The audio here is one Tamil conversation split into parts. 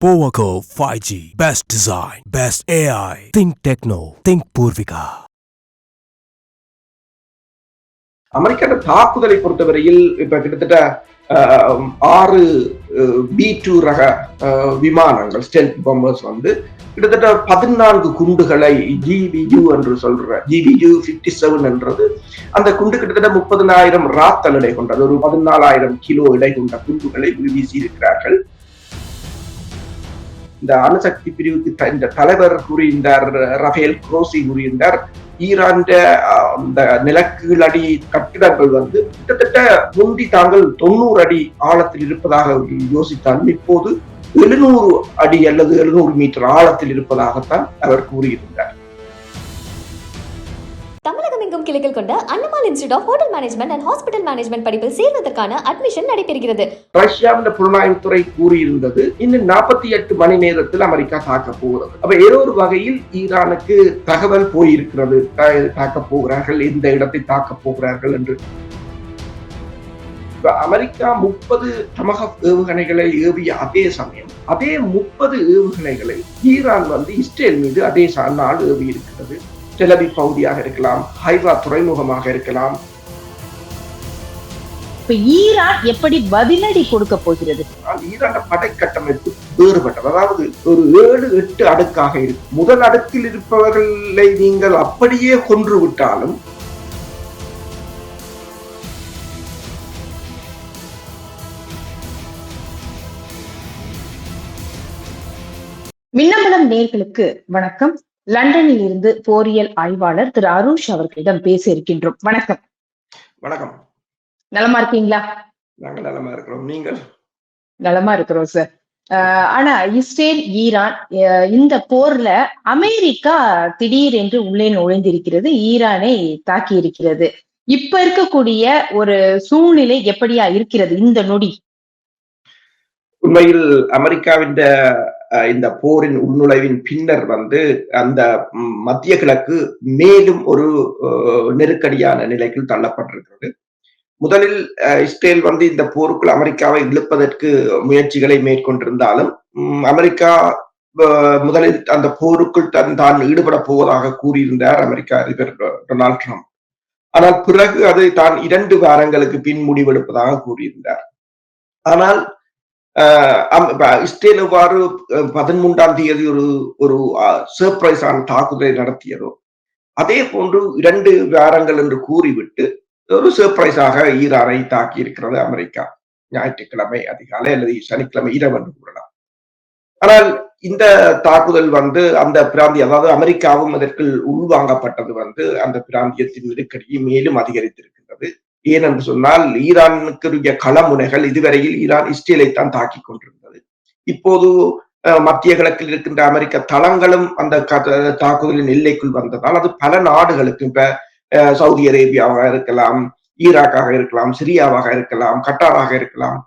Powaco 5G. Best design. Best AI. Think Techno. Think Purvika. அமெரிக்கான தாக்குதலை பொறுத்தவரையில் இப்ப கிட்டத்தட்ட ஆறு பி டூ ரக விமானங்கள் ஸ்டெல்த் பம்பர்ஸ் வந்து கிட்டத்தட்ட பதினான்கு குண்டுகளை ஜிபியு என்று சொல்ற ஜிபியு பிப்டி செவன் என்றது அந்த குண்டு கிட்டத்தட்ட முப்பதினாயிரம் ராத்தல் எடை கொண்டது ஒரு பதினாலாயிரம் கிலோ எடை கொண்ட குண்டுகளை வீசி இருக்கிறார்கள் இந்த அணுசக்தி பிரிவுக்கு இந்த தலைவர் கூறியிருந்தார் ரஃபேல் குரோசி கூறியிருந்தார் ஈரான் அந்த நிலக்கீழடி கட்டிடங்கள் வந்து கிட்டத்தட்ட முந்தி தாங்கள் தொண்ணூறு அடி ஆழத்தில் இருப்பதாக யோசித்தாலும் இப்போது எழுநூறு அடி அல்லது எழுநூறு மீட்டர் ஆழத்தில் இருப்பதாகத்தான் அவர் கூறியிருந்தார். கிளைகள் கொண்ட Annamal institute of hotel management and hospital management படிப்பில் சேர்வதற்கான அட்மிஷன் நடைபெறுகிறது. ரஷ்யாவின் புலனாய்வுத்துறை கூறியிருந்தது இன்னும் நாற்பத்தி எட்டு மணி நேரத்தில் அமெரிக்கா தாக்க போகிறது. அப்ப ஏதோ ஒரு வகையில் ஈரானுக்கு தகவல் போயிருக்கிறது. தாக்க போகிறார்கள் எந்த இடத்தை தாக்க போகிறார்கள் என்று. அமெரிக்கா முப்பது தமக ஏவுகணைகளை ஏவிய அதே சமயம் அதே முப்பது ஏவுகணைகளை ஈரான் வந்து இஸ்ரேல் மீது அதே நாள் ஏவி இருக்கிறது டெலவி பகுதியாக இருக்கலாம் ஹைவா துறைமுகமாக இருக்கலாம். இப்ப ஈரான் எப்படி பதிலடி கொடுக்க போகிறது? ஈரான படை கட்டமைப்பு வேறுபட்டது. அதாவது ஒரு ஏழு எட்டு அடுக்காக இருக்கு. முதல் அடுக்கில் இருப்பவர்களை நீங்கள் அப்படியே கொன்று விட்டாலும் மின்னம்பலம் நேர்களுக்கு வணக்கம். லண்டனில் இருந்து போரியல் ஆய்வாளர் திரு அருஷ் அவர்களிடம் பேச இருக்கின்றோம் வணக்கம். வணக்கம். நலமா இருக்கீங்களா? நாங்கள் நலமா இருக்கிறோம். நீங்கள்? நலமா இருக்கிறோம் சார் ஆனா இஸ்ரேல் ஈரான் இந்த போர்ல அமெரிக்கா திடீர் என்று உள்ளே நுழைந்திருக்கிறது ஈரானை தாக்கி இருக்கிறது இப்ப இருக்கக்கூடிய ஒரு சூழ்நிலை எப்படியா இருக்கிறது? இந்த நொடி. உண்மையில் அமெரிக்காவின் இந்த போரின் உள்நுழைவின் பின்னர் வந்து அந்த மத்திய கிழக்கு மேலும் ஒரு நெருக்கடியான நிலைக்கு தள்ளப்பட்டிருக்கிறது. முதலில் இஸ்ரேல் வந்து இந்த போருக்குள் அமெரிக்காவை இழுப்பதற்கு முயற்சிகளை மேற்கொண்டிருந்தாலும் அமெரிக்கா முதலில் அந்த போருக்குள் தன் தான் ஈடுபட போவதாக கூறியிருந்தார் அமெரிக்க அதிபர் டொனால்ட் ட்ரம்ப். ஆனால் பிறகு அது தான் இரண்டு வாரங்களுக்கு பின் முடிவெடுப்பதாக கூறியிருந்தார். ஆனால் இஸ்ரேல் எவ்வாறு அஹ், பதிமூன்றாம் தேதி ஒரு ஒரு சர்ப்ரைஸான தாக்குதலை நடத்தியதோ அதே போன்று இரண்டு வாரங்கள் என்று கூறிவிட்டு ஒரு சர்ப்ரைஸாக ஈரானை தாக்கி இருக்கிறது அமெரிக்கா. ஞாயிற்றுக்கிழமை அதிகாலை அல்லது சனிக்கிழமை இரவு என்று கூறலாம். ஆனால் இந்த தாக்குதல் வந்து அந்த பிராந்திய அதாவது அமெரிக்காவும் அதற்குள் உள்வாங்கப்பட்டது வந்து அந்த பிராந்தியத்தின் நெருக்கடியை மேலும் அதிகரித்திருக்கின்றது ஏனென்று சொன்னால் ஈரானுக்குரிய களமுனைகள் இதுவரையில் ஈரான் இஸ்ரேலை தான் தாக்கி கொண்டிருந்தது. இப்போது மத்திய கிழக்கில் இருக்கின்ற அமெரிக்க தளங்களும் அந்த தாக்குதலின் எல்லைக்குள் வந்ததால் அது பல நாடுகளுக்கு இப்ப சவுதி அரேபியாவாக இருக்கலாம் ஈராக்காக இருக்கலாம் சிரியாவாக இருக்கலாம் கட்டாராக இருக்கலாம்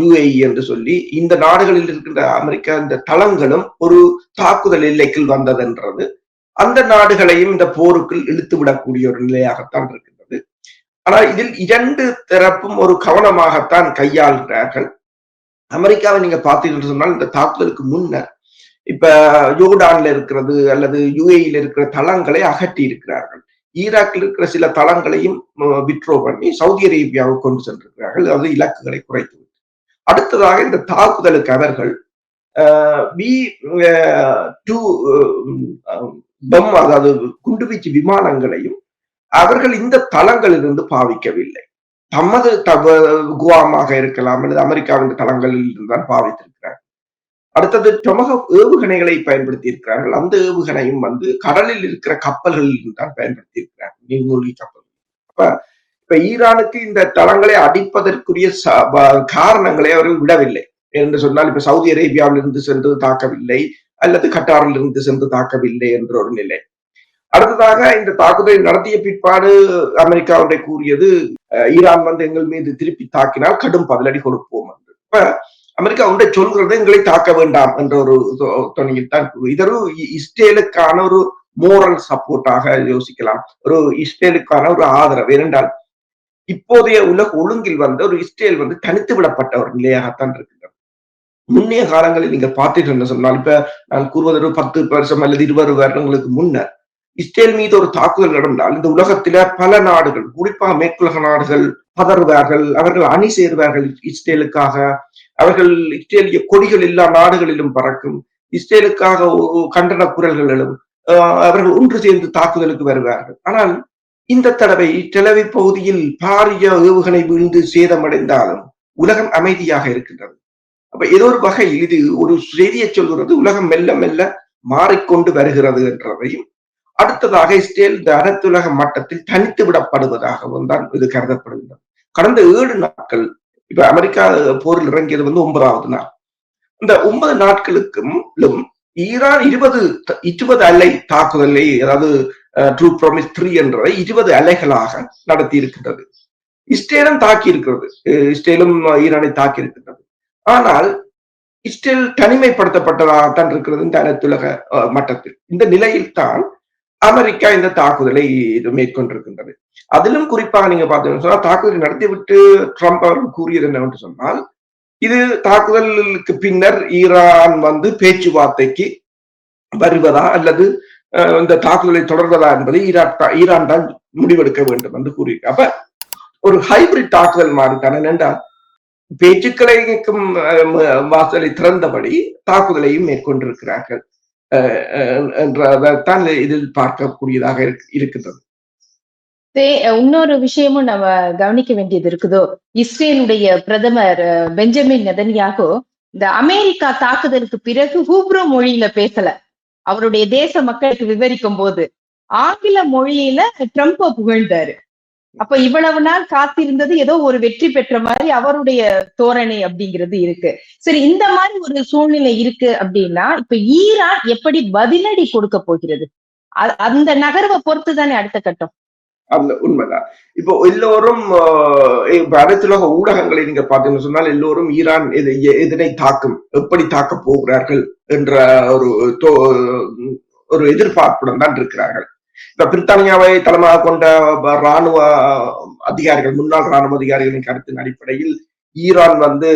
யுஏஇ என்று சொல்லி இந்த நாடுகளில் இருக்கின்ற அமெரிக்க இந்த தளங்களும் ஒரு தாக்குதல் எல்லைக்குள் வந்ததென்றது. அந்த நாடுகளையும் இந்த போருக்குள் இழுத்து விடக்கூடிய ஒரு நிலையாகத்தான் இருக்கு ஆனால் இதில் இரண்டு தரப்பும் ஒரு கவனமாகத்தான் கையாளுகிறார்கள். அமெரிக்காவை நீங்க பார்த்தீங்கன்னு சொன்னால் இந்த தாக்குதலுக்கு முன்னர் இப்ப யோர்டான்ல இருக்கிறது அல்லது யுஏஇல இருக்கிற தளங்களை அகற்றி இருக்கிறார்கள் ஈராக்கில் இருக்கிற சில தளங்களையும் விட்ரோ பண்ணி சவுதி அரேபியாவுக்கு கொண்டு சென்றிருக்கிறார்கள். அதாவது இலக்குகளை குறைத்து அடுத்ததாக இந்த தாக்குதலுக்கு அவர்கள் பி டூ பம் அதாவது குண்டுவீச்சு விமானங்களையும் அவர்கள் இந்த தளங்களிலிருந்து பாவிக்கவில்லை. தமது தவ குவாமாக இருக்கலாம் அல்லது அமெரிக்காவின் தளங்களில் இருந்துதான் பாவித்திருக்கிறார் அடுத்தது பிரமுக ஏவுகணைகளை பயன்படுத்தி இருக்கிறார்கள் அந்த ஏவுகணையும் வந்து கடலில் இருக்கிற கப்பல்களில் இருந்து தான் பயன்படுத்தி இருக்கிறார்கள் நீர்மூழ்கி கப்பல் அப்ப இப்ப ஈரானுக்கு இந்த தளங்களை அடிப்பதற்குரிய காரணங்களை அவர்கள் விடவில்லை. என்று சொன்னால் இப்ப சவுதி அரேபியாவிலிருந்து சென்று தாக்கவில்லை அல்லது கட்டாரில் இருந்து சென்று தாக்கவில்லை என்ற ஒரு நிலை. அடுத்ததாக இந்த தாக்குதலை நடத்திய பிற்பாடு அமெரிக்கா ஒன்றை கூறியது ஈரான் வந்து எங்கள் மீது திருப்பி தாக்கினால் கடும் பதிலடி கொடுப்போம் என்று. இப்ப அமெரிக்கா ஒன்றை சொல்கிறது எங்களை தாக்க வேண்டாம் என்ற ஒரு துணியில் தான் இதொரு இஸ்ரேலுக்கான ஒரு மோரல் சப்போர்ட்டாக யோசிக்கலாம். ஒரு இஸ்ரேலுக்கான ஒரு ஆதரவு. ஏனென்றால் இப்போதைய உலக ஒழுங்கில் வந்து ஒரு இஸ்ரேல் வந்து தனித்து விடப்பட்ட ஒரு நிலையாகத்தான் இருக்கின்றது. முன்னைய காலங்களில் நீங்க பார்த்தீர்கள் சொன்னால் இப்ப நான் கூறுவது ஒரு பத்து வருஷம் அல்லது இருபது வருடங்களுக்கு முன்னர் இஸ்ரேல் மீது ஒரு தாக்குதல் நடந்தால் இந்த உலகத்தில பல நாடுகள் குறிப்பாக மேற்குலக நாடுகள் பதறுவார்கள் அவர்கள் அணி சேருவார்கள் இஸ்ரேலுக்காக. அவர்கள் இஸ்ரேலிய கொடிகள் எல்லா நாடுகளிலும் பறக்கும். இஸ்ரேலுக்காக கண்டன குரல்கள் எழும் ஆஹ் அவர்கள் ஒன்று சேர்ந்து தாக்குதலுக்கு வருவார்கள். ஆனால் இந்த தடவை டெலவி பகுதியில் பாரிய ஏவுகணை வீழ்ந்து சேதமடைந்தாலும் உலகம் அமைதியாக இருக்கின்றது. அப்ப ஏதோ ஒரு வகையில் இது ஒரு செய்தியை சொல்கிறது உலகம் மெல்ல மெல்ல மாறிக்கொண்டு வருகிறது என்றதையும் அடுத்ததாக இஸ்ரேல் இந்த அனைத்துலக மட்டத்தில் தனித்து விடப்படுவதாகவும் தான் இது கருதப்படுகின்றது. கடந்த ஏழு நாட்கள் இப்ப அமெரிக்கா போரில் இறங்கியது வந்து ஒன்பதாவது நாள். இந்த ஒன்பது நாட்களுக்கும் ஈரான் இருபது இருபது அலை தாக்குதலை அதாவது ட்ரூ ப்ராமிஸ் த்ரீ என்ற இருபது அலைகளாக நடத்தி இருக்கின்றது இஸ்ரேலும் தாக்கி இருக்கிறது இஸ்ரேலும் ஈரானை தாக்கி இருக்கின்றது ஆனால் இஸ்ரேல் தனிமைப்படுத்தப்பட்டதாகத்தான் இருக்கிறது இந்த அனைத்துலக அஹ், மட்டத்தில். இந்த நிலையில் தான் அமெரிக்கா இந்த தாக்குதலை இது மேற்கொண்டிருக்கின்றது. அதிலும் குறிப்பாக நீங்க பார்த்தீங்கன்னு சொன்னால் தாக்குதலை நடத்திவிட்டு ட்ரம்ப் அவர்கள் கூறியது என்னவென்று சொன்னால் இது தாக்குதலுக்கு பின்னர் ஈரான் வந்து பேச்சுவார்த்தைக்கு வருவதா அல்லது இந்த தாக்குதலை தொடர்வதா என்பதை ஈரான் ஈரான் தான் முடிவெடுக்க வேண்டும் என்று கூறியிருக்கு. அப்ப ஒரு ஹைபிரிட் தாக்குதல் மாதிரி தானே என்றால் பேச்சுக்களைக்கும் வாசலை திறந்தபடி தாக்குதலையும் மேற்கொண்டிருக்கிறார்கள். என்றதான் இதில் பார்க்கக்கூடியதாக இருக்கின்றது. இன்னொரு விஷயமும் நம்ம கவனிக்க வேண்டியது இருக்குதோ? இஸ்ரேலுடைய பிரதமர் பெஞ்சமின் நெதன்யாகோ இந்த அமெரிக்கா தாக்குதலுக்கு பிறகு ஹூப்ரோ மொழியில பேசல. அவருடைய தேச மக்களுக்கு விவரிக்கும் போது ஆங்கில மொழியில ட்ரம்ப புகழ்ந்தாரு. அப்ப இவ்வளவு நாள் காத்திருந்தது ஏதோ ஒரு வெற்றி பெற்ற மாதிரி அவருடைய தோரணை அப்படிங்கிறது இருக்கு. சரி இந்த மாதிரி ஒரு சூழ்நிலை இருக்கு அப்படின்னா இப்ப ஈரான் எப்படி பதிலடி கொடுக்க போகிறது? அ- அந்த நகர்வை பொறுத்து தானே அடுத்த கட்டம்? அந்த உண்மைதான். இப்போ எல்லோரும் அனைத்துலக ஊடகங்களை நீங்க பார்த்தீங்கன்னு சொன்னால் எல்லோரும் ஈரான் எது- எதனை தாக்கும் எப்படி தாக்க போகிறார்கள் என்ற ஒரு தோ- ஒரு எதிர்பார்ப்புடன் தான் இருக்கிறார்கள். இந்த பிரித்தானியாவை தளமாக கொண்ட ராணுவ அதிகாரிகள் முன்னாள் ராணுவ அதிகாரிகளின் கருத்தின் அடிப்படையில் ஈரான் வந்து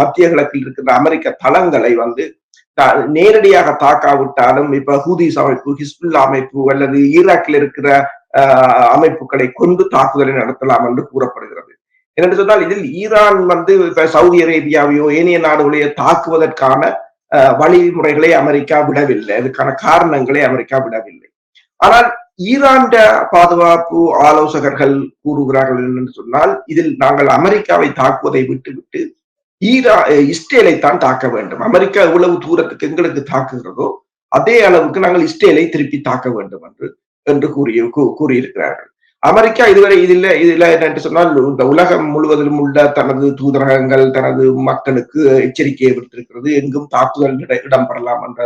மத்திய கிழக்கில் இருக்கிற அமெரிக்க தளங்களை வந்து நேரடியாக தாக்காவிட்டாலும் இப்ப ஹூதிஸ் அமைப்பு ஹிஸ்புல்லா அமைப்பு அல்லது ஈராக்கில் இருக்கிற ஆஹ் அமைப்புகளை கொண்டு தாக்குதலை நடத்தலாம் என்று கூறப்படுகிறது. என்னென்று சொன்னால் இதில் ஈரான் வந்து இப்ப சவுதி அரேபியாவையோ ஏனைய நாடுகளையோ தாக்குவதற்கான வழிமுறைகளை அமெரிக்கா விடவில்லை. அதுக்கான காரணங்களை அமெரிக்கா விடவில்லை. ஆனால் ஈராண்ட பாதுகாப்பு ஆலோசகர்கள் கூறுகிறார்கள் என்று சொன்னால் இதில் நாங்கள் அமெரிக்காவை தாக்குவதை விட்டுவிட்டு ஈரா இஸ்ரேலை தான் தாக்க வேண்டும். அமெரிக்கா எவ்வளவு தூரத்துக்கு எங்களுக்கு தாக்குகிறதோ அதே அளவுக்கு நாங்கள் இஸ்ரேலை திருப்பி தாக்க வேண்டும் என்று என்று கூறிய கூறியிருக்கிறார்கள். அமெரிக்கா இதுவரை இதில் இதில் என்னென்று சொன்னால் இந்த உலகம் முழுவதிலும் உள்ள தனது தூதரகங்கள் தனது மக்களுக்கு எச்சரிக்கையை விட்டிருக்கிறது எங்கும் தாக்குதல் இடம்பெறலாம் என்ற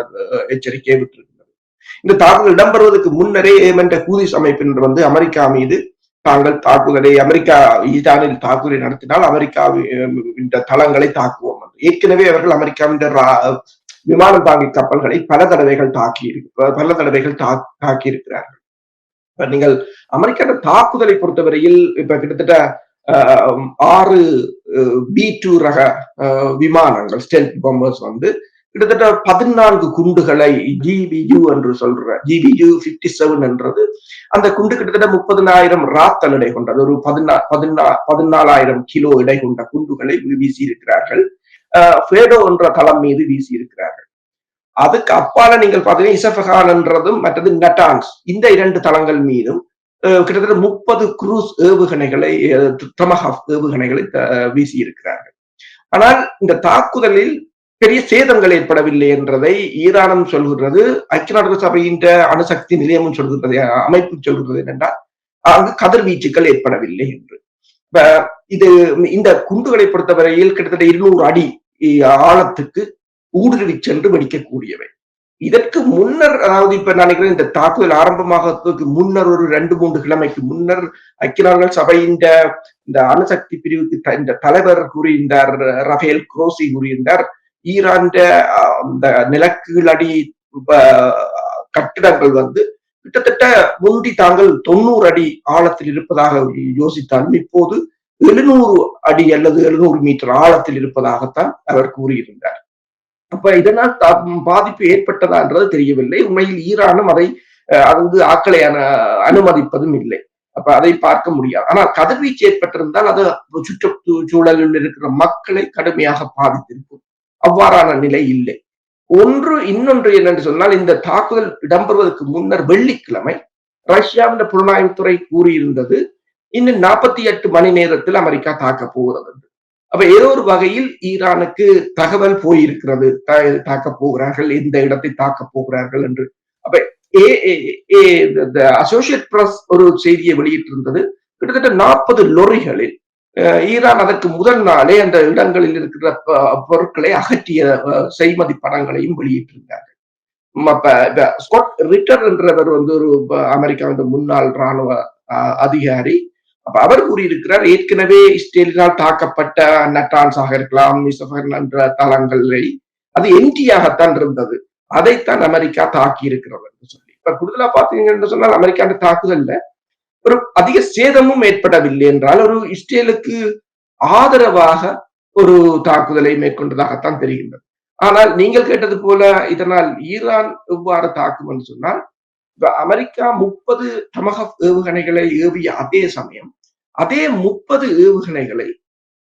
எச்சரிக்கையை விட்டிருக்கிறது இந்த தாக்குதல் இடம்பெறுவதற்கு முன்னரே ஏமென்ற கூதிஸ் அமைப்பினர் வந்து அமெரிக்கா மீது தாங்கள் தாக்குதலை அமெரிக்கா ஈரானில் தாக்குதலை நடத்தினால் அமெரிக்கா இந்த தளங்களை தாக்குவோம் ஏற்கனவே அவர்கள் அமெரிக்காவின் விமானம் தாங்கி கப்பல்களை பல தடவைகள் தாக்கி பல தடவைகள் தா- தாக்கி இருக்கிறார்கள் இப்ப நீங்கள் அமெரிக்காவோட தாக்குதலை பொறுத்தவரையில் இப்ப கிட்டத்தட்ட ஆஹ், ஆறு பி டூ ரக ஆஹ், விமானங்கள் ஸ்டெல்த் பம்பர்ஸ் வந்து கிட்டத்தட்ட பதினான்கு குண்டுகளை ஜிபியு என்று சொல்ற ஜிபியு பிப்டி செவன் என்றது. அந்த குண்டு கிட்டத்தட்ட முப்பதினாயிரம் ராத்தல் எடை கொண்டது. ஒரு பதினா பதினா பதினாலாயிரம் கிலோ எடை கொண்ட குண்டுகளை வீசி இருக்கிறார்கள் ஃபேடோ என்ற தளம் மீது வீசி இருக்கிறார்கள் அதுக்கு அப்பால நீங்கள் பார்த்தீங்கன்னா இசஃபகான் என்றதும் மற்றது நட்டான்ஸ் இந்த இரண்டு தளங்கள் மீதும் கிட்டத்தட்ட முப்பது குரூஸ் ஏவுகணைகளை டமஹாஃப் ஏவுகணைகளை வீசி இருக்கிறார்கள் ஆனால் இந்த தாக்குதலில் பெரிய சேதங்கள் ஏற்படவில்லை என்றதை ஈரானும் சொல்கிறது ஐக்கிய நாடுகள் சபையின் அணுசக்தி நிலையமும் சொல்கிறது அமைப்பு சொல்கிறது என்னென்றால் அங்கு கதிர்வீச்சுக்கள் ஏற்படவில்லை என்று. இது இந்த குண்டுகளை பொறுத்தவரையில் கிட்டத்தட்ட இருநூறு அடி ஆழத்துக்கு ஊடுருவி சென்று வெடிக்கக்கூடியவை. இதற்கு முன்னர் அதாவது இப்ப நான் நினைக்கிறேன் இந்த தாக்குதல் ஆரம்பமாகறதுக்கு முன்னர் ஒரு ரெண்டு மூன்று கிழமைக்கு முன்னர் ஐக்கிய நாடுகள் சபையின் இந்த அணுசக்தி பிரிவுக்கு த- இந்த தலைவர் கூறியிருந்தார் ரஃபேல் குரோசி கூறியிருந்தார். ஈரான் அந்த நிலக்கீழடி கட்டிடங்கள் வந்து கிட்டத்தட்ட முந்தி தாங்கள் தொண்ணூறு அடி ஆழத்தில் இருப்பதாக யோசித்தாலும் இப்போது எழுநூறு அடி அல்லது எழுநூறு மீட்டர் ஆழத்தில் இருப்பதாகத்தான் அவர் கூறியிருந்தார். அப்ப இதனால் பாதிப்பு பாதிப்பு ஏற்பட்டதான்றது தெரியவில்லை. உண்மையில் ஈரானும் அதை அஹ், அது வந்து ஆக்களை அனுமதிப்பதும் இல்லை. அப்ப அதை பார்க்க முடியாது. ஆனால் கதிர்வீச்சு ஏற்பட்டிருந்தால் அது சுற்று சூழலில் இருக்கிற மக்களை கடுமையாக பாதித்திருக்கும். அவ்வாறான நிலை இல்லை. ஒன்று இன்னொன்று என்னென்று சொன்னால் இந்த தாக்குதல் இடம்பெறுவதற்கு முன்னர் வெள்ளிக்கிழமை ரஷ்யாவின் புலனாய்வுத்துறை கூறியிருந்தது இன்னும் நாற்பத்தி எட்டு மணி நேரத்தில் அமெரிக்கா தாக்க போகிறது என்று. அப்ப ஏதோ ஒரு வகையில் ஈரானுக்கு தகவல் போயிருக்கிறது. தாக்க தாக்கப் போகிறார்கள் எந்த இடத்தை தாக்க போகிறார்கள் என்று. அப்ப ஏ அசோசியேட் பிரஸ் ஒரு செய்தியை வெளியிட்டிருந்தது. கிட்டத்தட்ட நாற்பது லொரிகளில் ஈரான் அதற்கு முதல் நாளே அந்த இடங்களில் இருக்கிற பொருட்களை அகற்றிய செய்மதி படங்களையும் வெளியிட்டிருந்தார்கள். ம், அப்ப ஸ்காட் ரிட்டர் என்றவர் வந்து ஒரு அமெரிக்காவின் முன்னாள் ராணுவ அதிகாரி. அப்ப அவர் கூறியிருக்கிறார் ஏற்கனவே இஸ்ரேலினால் தாக்கப்பட்ட நட்டான்ஸாக இருக்கலாம் மிசபர்ன் என்ற தளங்களை அது என்டியாகத்தான் இருந்தது. அதைத்தான் அமெரிக்கா தாக்கி இருக்கிறது என்று சொல்லி. இப்ப கூடுதலா பாத்தீங்கன்னு சொன்னால் அமெரிக்காண்ட தாக்குதல்ல. ஒரு அதிக சேதமும் ஏற்படவில்லை என்றால் ஒரு இஸ்ரேலுக்கு ஆதரவாக ஒரு தாக்குதலை மேற்கொண்டதாகத்தான் தெரிகின்றது. ஆனால் நீங்கள் கேட்டது போல இதனால் ஈரான் எவ்வாறு தாக்கும் என்று சொன்னால் இப்ப அமெரிக்கா முப்பது டமக ஏவுகணைகளை ஏவிய அதே சமயம் அதே முப்பது ஏவுகணைகளை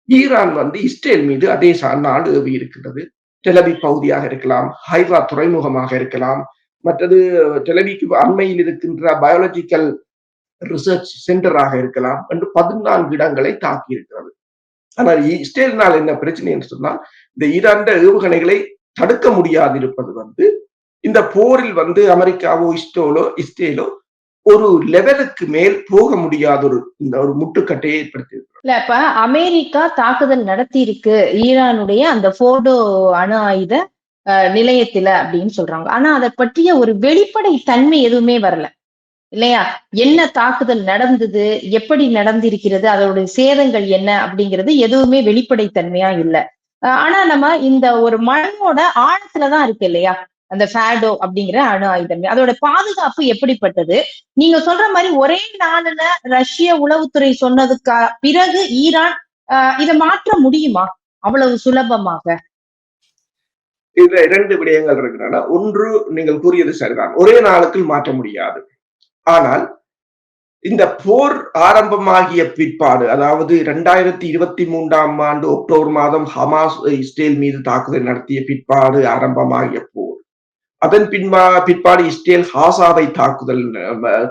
ஈரான் வந்து இஸ்ரேல் மீது அதே நாடு ஏவி இருக்கின்றது. டெலபி பகுதியாக இருக்கலாம் ஹைவா துறைமுகமாக இருக்கலாம் மற்றது டெலபிக்கு அண்மையில் இருக்கின்ற பயாலஜிக்கல் ரிசர்ச் சென்டராக இருக்கலாம் என்று பதினான்கு இடங்களை தாக்கி இருக்கிறது. ஆனால் இஸ்ரேலினால் என்ன பிரச்சனை என்று சொன்னால் இந்த இரண்டு ஏவுகணைகளை தடுக்க முடியாது இருப்பது வந்து இந்த போரில் வந்து அமெரிக்காவோ இஸ்டோலோ இஸ்ரேலோ ஒரு லெவலுக்கு மேல் போக முடியாத ஒரு இந்த ஒரு முட்டுக்கட்டையை ஏற்படுத்தி இல்ல இப்ப அமெரிக்கா தாக்குதல் நடத்தி இருக்கு ஈரானுடைய அந்த போர்டோ அணு ஆயுத நிலையத்துல அப்படின்னு சொல்றாங்க. ஆனா அதை பற்றிய ஒரு வெளிப்படை தன்மை எதுவுமே வரல. இல்லையா? என்ன தாக்குதல் நடந்தது? எப்படி நடந்திருக்கிறது? அதோடைய சேதங்கள் என்ன? அப்படிங்கிறது எதுவுமே வெளிப்படைத்தன்மையா இல்லை. இல்ல ஆனா நம்ம இந்த ஒரு மண்ணோட ஆழத்துலதான் இருக்கு இல்லையா? அந்த ஃபேடோ அப்படிங்கிற அணு ஆயுதம். அதோட பாதுகாப்பு எப்படிப்பட்டது? நீங்க சொல்ற மாதிரி ஒரே நாளுல ரஷ்ய உளவுத்துறை சொன்னதுக்கு பிறகு ஈரான் ஆஹ் இதை மாற்ற முடியுமா? அவ்வளவு சுலபமாக. இதுல இரண்டு விடயங்கள் இருக்கின்றன ஒன்று நீங்கள் கூறியது சரிதான். ஒரே நாளுக்குள் மாற்ற முடியாது. ஆனால் இந்த போர் ஆரம்பமாகிய பிற்பாடு அதாவது இரண்டாயிரத்தி இருபத்தி மூன்றாம் ஆண்டு அக்டோபர் மாதம் ஹமாஸ் இஸ்ரேல் மீது தாக்குதல் நடத்திய பிற்பாடு ஆரம்பமாகிய போர். அதன் பின்பா பிற்பாடு இஸ்ரேல் ஹாசாவை தாக்குதல்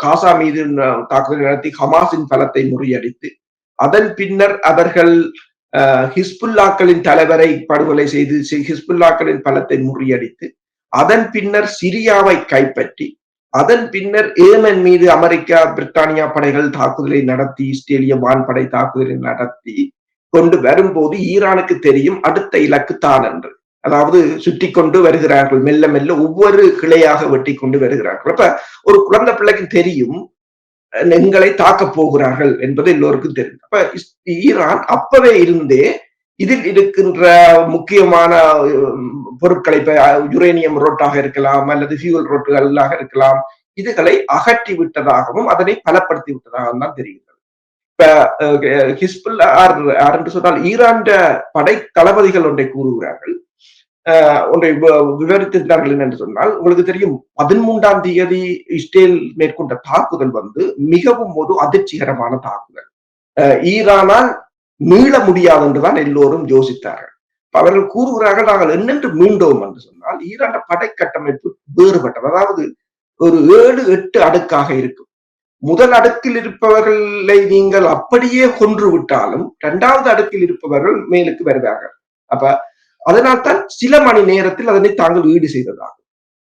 காசா மீது தாக்குதல் நடத்தி ஹமாஸின் பலத்தை முறியடித்து அதன் பின்னர் அவர்கள் அஹ், ஹிஸ்புல்லாக்களின் தலைவரை படுகொலை செய்து ஹிஸ்புல்லாக்களின் பலத்தை முறியடித்து அதன் பின்னர் சிரியாவை கைப்பற்றி அதன் பின்னர் ஏமன் மீது அமெரிக்கா பிரித்தானியா படைகள் தாக்குதலை நடத்தி இஸ்ரேலிய வான்படை தாக்குதலை நடத்தி கொண்டு வரும்போது ஈரானுக்கு தெரியும் அடுத்த இலக்கு தான் என்று. அதாவது சுற்றி கொண்டு வருகிறார்கள். மெல்ல மெல்ல ஒவ்வொரு கிளையாக வெட்டி கொண்டு வருகிறார்கள். அப்ப ஒரு குழந்தை பிள்ளைக்கு தெரியும் அஹ், எங்களை தாக்க போகிறார்கள் என்பது எல்லோருக்கும் தெரியும். அப்ப ஈரான் அப்பவே இருந்தே இதில் இருக்கின்ற முக்கியமான பொருட்களை யுரேனியம் ரோட்டாக இருக்கலாம் அல்லது ஃபியூல் ரோட்டுகளாக இருக்கலாம். இதுகளை அகற்றி விட்டதாகவும் அதனை பலப்படுத்தி விட்டதாகவும் தான் தெரிகிறது. இப்ப ஹிஸ்புல் ஆர் யார் என்று சொன்னால் ஈராண்ட படை தளபதிகள் ஒன்றை கூறுகிறார்கள். ஒன்றை வ- விவரித்திருந்தார்கள் என்னென்று சொன்னால் உங்களுக்கு தெரியும் பதிமூன்றாம் தேதி இஸ்ரேல் மேற்கொண்ட தாக்குதல் வந்து மிகவும் ஒரு அதிர்ச்சிகரமான தாக்குதல். அஹ், ஈரானால் மீள முடியாது என்றுதான் எல்லோரும் யோசித்தார்கள். அவர்கள் கூறுகிறார்கள் நாங்கள் என்னென்று மீண்டோம்? என்று சொன்னால் ஈரான் படை கட்டமைப்பு வேறுபட்டது. அதாவது ஒரு ஏழு எட்டு அடுக்காக இருக்கும். முதல் அடுக்கில் இருப்பவர்களை நீங்கள் அப்படியே கொன்று விட்டாலும் இரண்டாவது அடுக்கில் இருப்பவர்கள் மேலுக்கு வருவார்கள். அப்ப அதனால் தான் சில மணி நேரத்தில் அதனை தாங்கள் ஈடு செய்ததாகும்.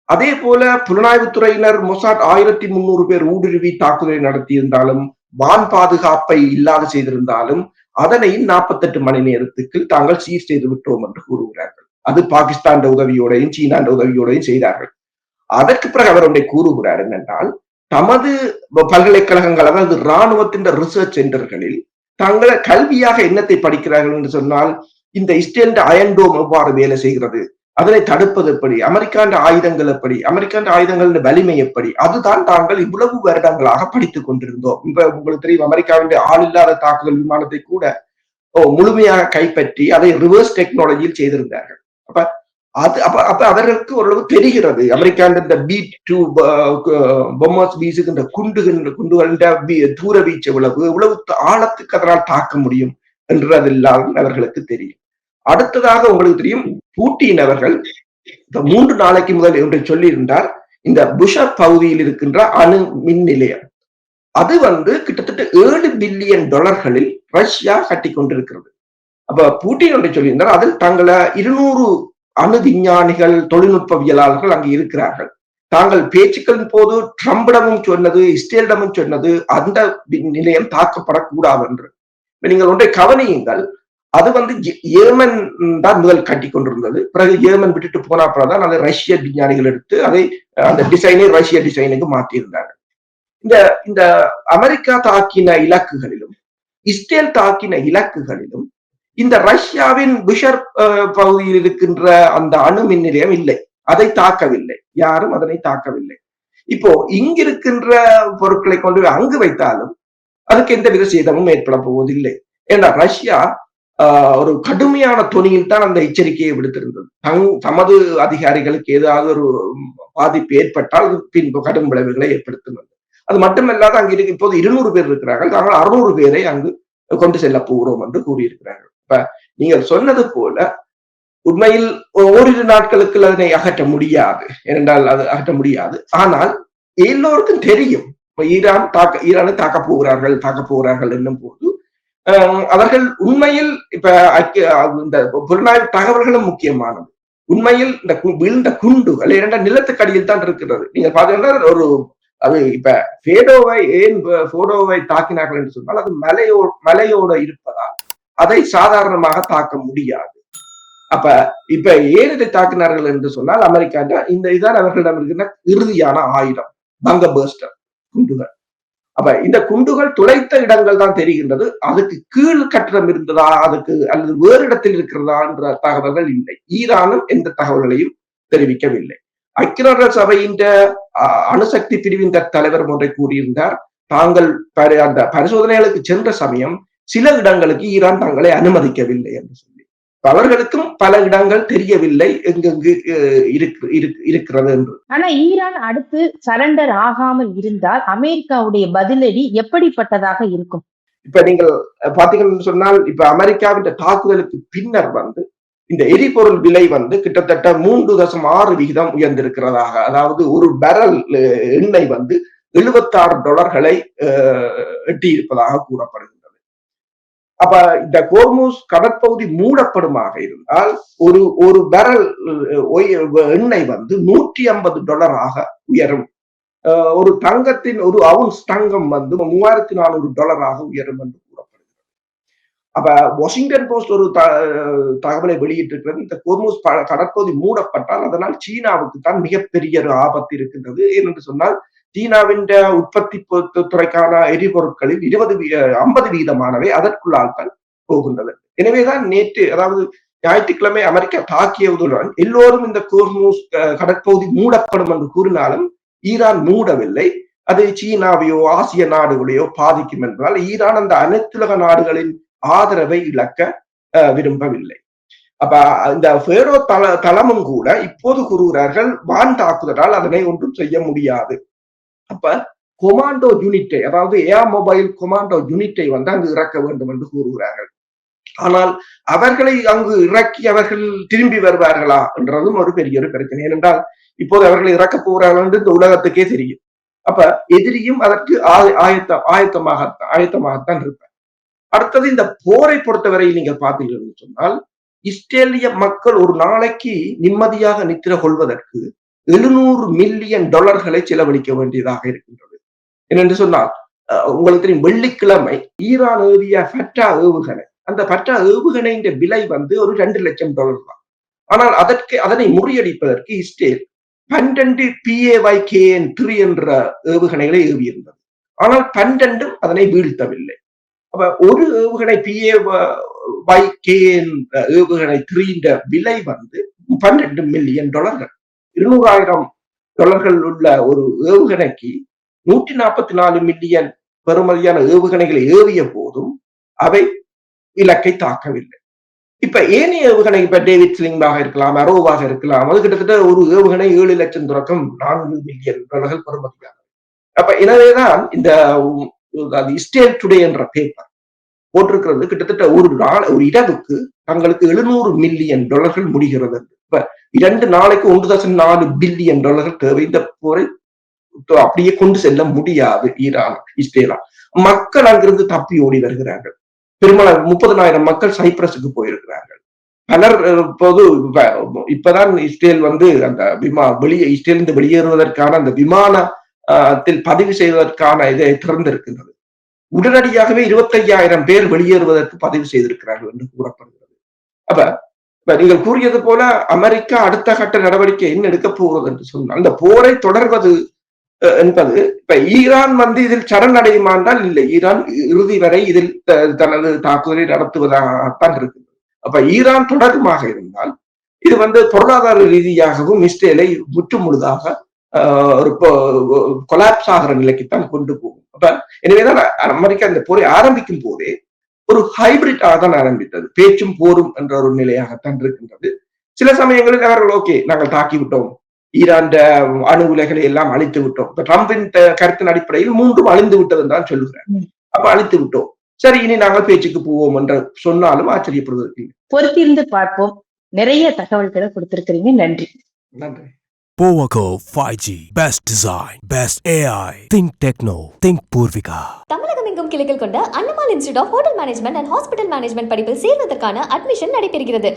அதே போல புலனாய்வுத்துறையினர் மொசாட் ஆயிரத்தி முன்னூறு பேர் ஊடுருவி தாக்குதலை நடத்தியிருந்தாலும் வான் பாதுகாப்பை இல்லாது செய்திருந்தாலும் அதனையும் நாற்பத்தெட்டு மணி நேரத்துக்கு தாங்கள் சீர் செய்து விட்டோம் என்று கூறுகிறார்கள். அது பாகிஸ்தான் உதவியோடையும் சீனாண்ட உதவியோடையும் செய்தார்கள். அதற்கு பிறகு அவர் ஒன்றை கூறுகிறார் என்னென்றால் தமது பல்கலைக்கழகங்கள் அதாவது இராணுவத்தின் ரிசர்ச் சென்டர்களில் தங்களை கல்வியாக என்னத்தை படிக்கிறார்கள் என்று சொன்னால் இந்த இஸ்ரேல் அயன்டோம் எவ்வாறு வேலை செய்கிறது? அதனை தடுப்பது எப்படி? அமெரிக்காண்ட ஆயுதங்கள் எப்படி? அமெரிக்காண்ட ஆயுதங்களின் வலிமை எப்படி? அதுதான் தாங்கள் இவ்வளவு வருடங்களாக படித்துக் கொண்டிருந்தோம். இப்ப உங்களுக்கு தெரியும் அமெரிக்காவின் ஆள் இல்லாத தாக்குதல் விமானத்தை கூட ஓ, முழுமையாக கைப்பற்றி அதை ரிவர்ஸ் டெக்னாலஜியில் செய்திருந்தார்கள். அப்ப அது அப்ப அப்ப அவர்களுக்கு ஓரளவு தெரிகிறது. அமெரிக்காண்ட இந்த பி டூ பொம்மர்ஸ் வீசுகின்ற குண்டுகின்ற குண்டுகளின் தூர வீச்சு எவ்வளவு எவ்வளவு ஆழத்துக்கு அதனால் தாக்க முடியும் என்றதெல்லாம் அவர்களுக்கு தெரியும். அடுத்ததாக உங்களுக்கு தெரியும் பூட்டின் அவர்கள் இந்த மூன்று நாளைக்கு முதல் என்று சொல்லியிருந்தார். இந்த புஷர் பகுதியில் இருக்கின்ற அணு மின் நிலையம். அது வந்து கிட்டத்தட்ட ஏழு பில்லியன் டாலர்களில் ரஷ்யா கட்டி கொண்டிருக்கிறது. அப்ப பூட்டின் ஒன்றை சொல்லியிருந்தார். அதில் தங்களை இருநூறு அணு விஞ்ஞானிகள் தொழில்நுட்பவியலாளர்கள் அங்கு இருக்கிறார்கள். தாங்கள் பேச்சுக்களின் போது ட்ரம்பிடமும் சொன்னது இஸ்ரேலிடமும் சொன்னது அந்த நிலையம் தாக்கப்படக்கூடாது என்று. நீங்கள் ஒன்றை கவனியுங்கள். அது வந்து ஏமன் தான் முதல் கட்டி கொண்டிருந்தது. பிறகு ஏமன் விட்டுட்டு போன அப்புறம் தான் அதை ரஷ்ய விஞ்ஞானிகள் எடுத்து அதை அந்த டிசைனை ரஷ்ய டிசைனுக்கு மாற்றியிருந்தார்கள். இந்த இந்த அமெரிக்கா தாக்கின இலக்குகளிலும் இஸ்ரேல் தாக்கின இலக்குகளிலும் இந்த ரஷ்யாவின் பிஷர் பகுதியில் இருக்கின்ற அந்த அணு மின் நிலையம் இல்லை. அதை தாக்கவில்லை. யாரும் அதனை தாக்கவில்லை. இப்போ இங்கிருக்கின்ற பொருட்களை கொண்டு போய் அங்கு வைத்தாலும் அதுக்கு எந்த வித சேதமும் ஏற்பட போவதில்லை. ஏன்னா ரஷ்யா ஒரு கடுமையான துணியில் தான் அந்த எச்சரிக்கையை விடுத்திருந்தது. தங் தமது அதிகாரிகளுக்கு ஏதாவது ஒரு பாதிப்பு ஏற்பட்டால் பின்பு கடும் விளைவுகளை ஏற்படுத்தும். அது மட்டுமல்லாது அங்கு இருக்கு இப்போது இருநூறு பேர் இருக்கிறார்கள். தாங்கள் அறுநூறு பேரை அங்கு கொண்டு செல்ல போகிறோம் என்று கூறியிருக்கிறார்கள். இப்ப நீங்கள் சொன்னது போல உண்மையில் ஓரிரு நாட்களுக்கு அதனை அகற்ற முடியாது. ஏனென்றால் அது அகற்ற முடியாது. ஆனால் எல்லோருக்கும் தெரியும். இப்ப ஈரான் தாக்க ஈரானை தாக்க போகிறார்கள் தாக்க போகிறார்கள் என்னும் போது அவர்கள் உண்மையில் இப்ப இந்த புலனாய்வு தகவல்களும் முக்கியமானது. உண்மையில் இந்த கு- விழுந்த குண்டுகள் இரண்ட நிலத்துக்கடியில் தான் இருக்கிறது நீங்க பாத்தீங்கன்னா ஒரு அது இப்ப ஃபேடோவை ஏன் போடோவை தாக்கினார்கள் என்று சொன்னால் அது மலையோ மலையோட இருப்பதால் அதை சாதாரணமாக தாக்க முடியாது. அப்ப இப்ப ஏன் இதை தாக்கினார்கள் என்று சொன்னால் அமெரிக்கா இந்த இதான் அவர்களிடம் இருக்கின்ற இறுதியான ஆயுதம் பங்க பேஸ்டர் குண்டுகள். அப்ப இந்த குண்டுகள் துளைத்த இடங்கள் தான் தெரிகின்றது. அதுக்கு கீழ் கட்டடம் இருந்ததா அதுக்கு அல்லது வேறு இடத்தில் இருக்கிறதா என்ற தகவல்கள் இல்லை. ஈரானும் எந்த தகவல்களையும் தெரிவிக்கவில்லை. ஐக்கிய நாடுகள் சபையின் அஹ், அணுசக்தி பிரிவின் தலைவர் ஒன்றை கூறியிருந்தார். தாங்கள் பரி- அந்த பரிசோதனைகளுக்கு சென்ற சமயம் சில இடங்களுக்கு ஈரான் தங்களை அனுமதிக்கவில்லை என்று சொல்லி அவர்களுக்கும் பல இடங்கள் தெரியவில்லை எங்கெங்கு இருக்கிறது என்று. ஆனா ஈரான் அடுத்து சரண்டர் ஆகாமல் இருந்தால் அமெரிக்காவுடைய பதிலடி எப்படிப்பட்டதாக இருக்கும்? இப்ப நீங்கள் பாத்தீங்கன்னு சொன்னால் இப்ப அமெரிக்காவின் தாக்குதலுக்கு பின்னர் வந்து இந்த எரிபொருள் விலை வந்து கிட்டத்தட்ட மூன்று தசம் ஆறு விகிதம் உயர்ந்திருக்கிறதாக அதாவது ஒரு பேரல் எண்ணெய் வந்து எழுபத்தாறு டாலர்களை எட்டியிருப்பதாக கூறப்படுகின்றது அப்ப இந்த கோர்மூஸ் கடற்பகுதி மூடப்படுமாக இருந்தால் ஒரு ஒரு பேரல் எண்ணெய் வந்து நூற்றி ஐம்பது டாலராக உயரும். ஒரு தங்கத்தின் ஒரு அவுன்ஸ் தங்கம் வந்து மூவாயிரத்தி நானூறு டாலராக உயரும் என்று கூறப்படுகிறது. அப்ப வாஷிங்டன் போஸ்ட் ஒரு த- தகவலை வெளியிட்டிருக்கிறது. இந்த கோர்மூஸ் கடற்பகுதி மூடப்பட்டால் அதனால் சீனாவுக்கு தான் மிகப்பெரிய ஒரு ஆபத்து இருக்கின்றது. ஏனென்று சொன்னால் சீனாவின் உற்பத்தி துறைக்கான எரிபொருட்களில் இருபது ஐம்பது வீதமானவை அதற்குள்ளால் போகின்றது எனவேதான் நேற்று அதாவது ஞாயிற்றுக்கிழமை அமெரிக்கா தாக்கியதுடன் எல்லோரும் இந்த கோர்மூஸ் கடற்பகுதி மூடப்படும் என்று கூறினாலும் ஈரான் மூடவில்லை. அது சீனாவையோ ஆசிய நாடுகளையோ பாதிக்கும் என்றால் ஈரான் அந்த அனைத்துலக நாடுகளின் ஆதரவை இழக்க விரும்பவில்லை. அப்ப இந்த ஃபேரோ தள தளமும் கூட இப்போது கூறுகிறார்கள் வான் தாக்குதலால் அதனை ஒன்றும் செய்ய முடியாது. அப்ப கொமாண்டோ யூனிட்டை அதாவது ஏர் மொபைல் கொமாண்டோ யூனிட்டை வந்து அங்கு இறக்க வேண்டும் என்று கூறுகிறார்கள். ஆனால் அவர்களை அங்கு இறக்கி அவர்கள் திரும்பி வருவார்களா என்றதும் ஒரு பெரிய ஒரு பிரச்சனை. ஏனென்றால் இப்போது அவர்களை இறக்க போகிறார்கள் என்று இந்த உலகத்துக்கே தெரியும். அப்ப எதிரியும் அதற்கு ஆய- ஆயத்த ஆயத்தமாக ஆயத்தமாகத்தான் இருப்பார். அடுத்தது இந்த போரை பொறுத்தவரை நீங்கள் பார்த்தீர்கள் சொன்னால் இஸ்ரேலிய மக்கள் ஒரு நாளைக்கு நிம்மதியாக நித்திர கொள்வதற்கு எழுநூறு மில்லியன் டாலர்களை செலவழிக்க வேண்டியதாக இருக்கின்றது. என்னென்று சொன்னால் உங்களுக்கு தெரியும் வெள்ளிக்கிழமை ஈரான் ஏவிய ஃபட்டா ஏவுகணை. அந்த ஃபட்டா ஏவுகணையின் விலை வந்து ஒரு ரெண்டு லட்சம் டாலர் தான். ஆனால் அதற்கு அதனை முறியடிப்பதற்கு இஸ்ரேல் பன்னெண்டு பிஏவை கேஎன் த்ரீ என்ற ஏவுகணைகளை ஏவியிருந்தது. ஆனால் பன்னெண்டும் அதனை வீழ்த்தவில்லை. அப்ப ஒரு ஏவுகணை பிஏ வை கேஎன் ஏவுகணை த்ரீன்ற விலை வந்து பன்னெண்டு மில்லியன் டாலர்கள் இருநூறாயிரம் டொலர்கள் உள்ள ஒரு ஏவுகணைக்கு நூற்றி நாற்பத்தி நாலு மில்லியன் பெருமதியான ஏவுகணைகளை ஏவிய போதும் அவை இலக்கை தாக்கவில்லை. இப்ப ஏனைய ஏவுகணை இப்ப டேவிட் ஸ்லிங்காக இருக்கலாம் அரோவாக இருக்கலாம் அது கிட்டத்தட்ட ஒரு ஏவுகணை ஏழு லட்சம் தொடக்கம் நான்கு மில்லியன் டாலர்கள் பெறுமதியானது அப்ப எனவேதான் இந்த அது இஸ்டேல் டுடே என்ற பேப்பர் போட்டிருக்கிறது. கிட்டத்தட்ட ஒரு நாள் ஒரு இரவுக்கு தங்களுக்கு எழுநூறு மில்லியன் டாலர்கள் முடிகிறது. இப்ப இரண்டு நாளைக்கு ஒன்று தசம் நாலு பில்லியன் டாலர்கள் தேவை. இந்த போரை அப்படியே கொண்டு செல்ல முடியாது ஈரான் இஸ்ரேலா. மக்கள் அங்கிருந்து தப்பி ஓடி வருகிறார்கள். பெரும்பாலும் முப்பதனாயிரம் மக்கள் சைப்ரஸுக்கு போயிருக்கிறார்கள். பலர் இப்போது இப்பதான் இஸ்ரேல் வந்து அந்த விமா வெளியே இஸ்ரேலிருந்து வெளியேறுவதற்கான அந்த விமானத்தில் பதிவு செய்வதற்கான இதை திறந்திருக்கின்றது. உடனடியாகவே இருபத்தையாயிரம் பேர் வெளியேறுவதற்கு பதிவு செய்திருக்கிறார்கள் என்று கூறப்படுகிறது. அப்ப இப்ப நீங்கள் கூறியது போல அமெரிக்கா அடுத்த கட்ட நடவடிக்கை என்ன எடுக்க போகிறது என்று சொன்னால் அந்த போரை தொடர்வது என்பது இப்ப ஈரான் வந்து இதில் சரணடையுமானால் இல்லை. ஈரான் இறுதி வரை இதில் தனது தாக்குதலை நடத்துவதாகத்தான் இருக்குது அப்ப ஈரான் தொடருமாக இருந்தால் இது வந்து பொருளாதார ரீதியாகவும் இஸ்ரேலை முற்று முழுதாக ஒரு கொலாப்ஸ் ஆகிற நிலைக்குத்தான் கொண்டு போகும். அப்ப எனவேதான் அமெரிக்கா இந்த போரை ஆரம்பிக்கும் போதே ஒரு ஹைபிரிட்டாக தான் ஆரம்பித்தது. பேச்சும் போரும் என்ற ஒரு நிலையாகத்தான் இருக்கின்றது. சில சமயங்களில் அவர்கள் ஓகே நாங்கள் தாக்கி விட்டோம் ஈரான் அணு உலைகளை எல்லாம் அழித்து விட்டோம். இப்ப ட்ரம்பின் கருத்தின் அடிப்படையில் மூன்றும் அழிந்து விட்டது தான் சொல்லுகிறேன் அப்ப அழித்து விட்டோம். சரி இனி நாங்கள் பேச்சுக்கு போவோம் என்று சொன்னாலும் ஆச்சரியப்படுவதற்கு பொறுத்திருந்து பார்ப்போம். நிறைய தகவல்களை கொடுத்திருக்கிறீங்க. நன்றி. நன்றி. Powaco 5G. Best design. Best AI. Think Techno. Think Purvika. தமிழகம் எங்கும் கிளைகள் கொண்ட Annamal institute of hotel management and hospital management படிப்பில் சேர்வதற்கான அட்மிஷன் நடைபெறுகிறது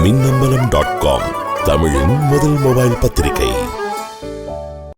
மின்னம்பலம் டாட் காம் தமிழின் முதல் மொபைல் பத்திரிகை